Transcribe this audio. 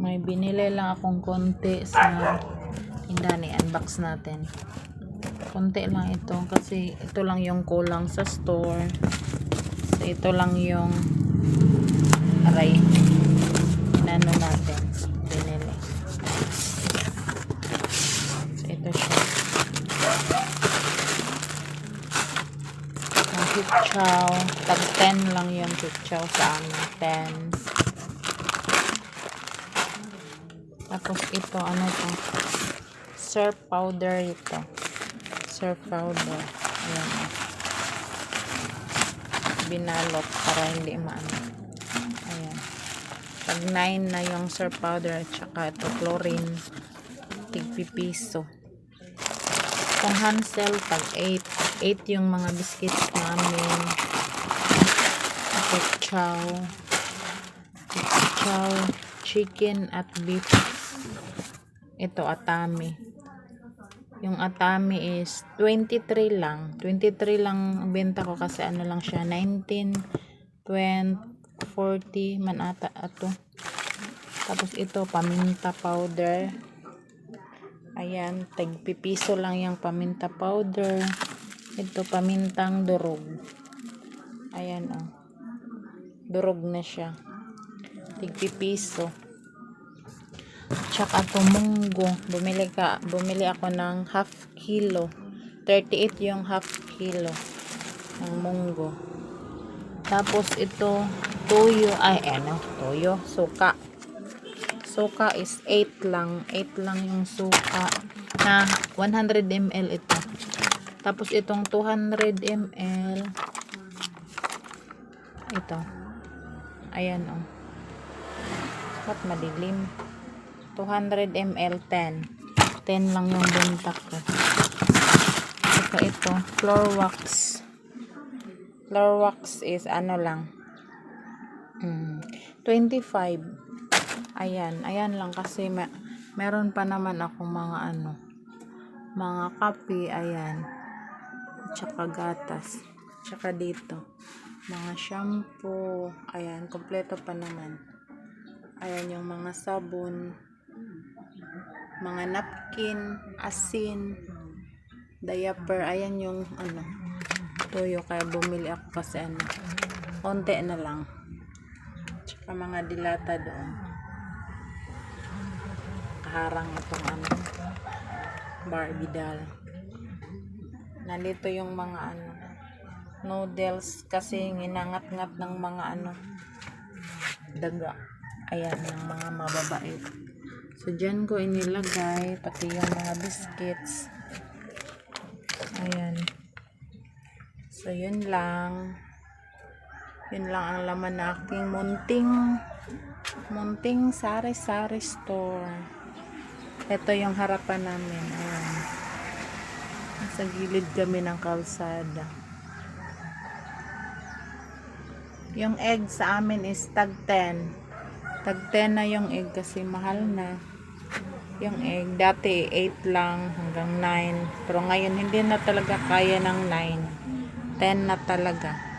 May binili lang akong konti sa Indani. Unbox natin. Konti lang ito kasi ito lang yung kulang sa store. So, ito lang yung aray. Inano natin. Binili. So, ito siya. Ang chichaw. Tag 10 lang yung chichaw sa amin. 10. Tapos ito, ano to? Surf powder ito. Surf powder. Ayan. oh. Binalot para hindi maano. Ayan. Pag 9 na yung surf powder at saka ito chlorine. Tigpipiso. Kung Hansel, pag 8. 8 yung mga biscuits namin. Ito chow. Chow. Chicken at beef ito atami. Yung atami is 23 lang. 23 lang ang benta ko kasi ano lang siya 19 20 40 man ata ato. Tapos ito paminta powder. Ayan tagpipiso lang yung paminta powder. Ito pamintang durog. Ayan oh. Durog na siya. Tigpipiso Tsaka to munggo. Bumili ka, bumili ako ng half kilo. 38 yung half kilo ng munggo. Tapos ito toyo ay ano, toyo, suka. Suka is 8 lang. 8 lang yung suka na 100 ml ito. Tapos itong 200 ml ito. Ayan oh. Ba't madilim? 200 ml 10 10 lang yung benta ko. Saka ito. Floor wax floor wax is ano lang. Mm, 25 ayan. Ayan lang kasi may, meron pa naman ako mga ano mga kape. Ayan. Tsaka gatas. Tsaka dito mga shampoo. Ayan kompleto pa naman. Ayan yung mga sabon mga napkin, asin, diaper, ayan yung ano, tuyo kaya bumili ako kasi ano, konti na lang. Tsaka mga dilata doon. Kaharang itong ano, Barbie doll. Nandito yung mga ano, noodles kasi ginangat-ngat ng mga ano, daga. Ayan, ng mga mababait. So, dyan ko inilagay, pati yung mga biscuits. Ayan. So, yun lang. Yun lang ang laman na aking munting munting sari-sari store. Ito yung harapan namin. Ayan. Sa gilid kami ng kalsada. Yung egg sa amin is tag 10. Tag 10 na yung egg kasi mahal na yung egg. Dati 8 lang hanggang 9. Pero ngayon hindi na talaga kaya ng 9. 10 na talaga.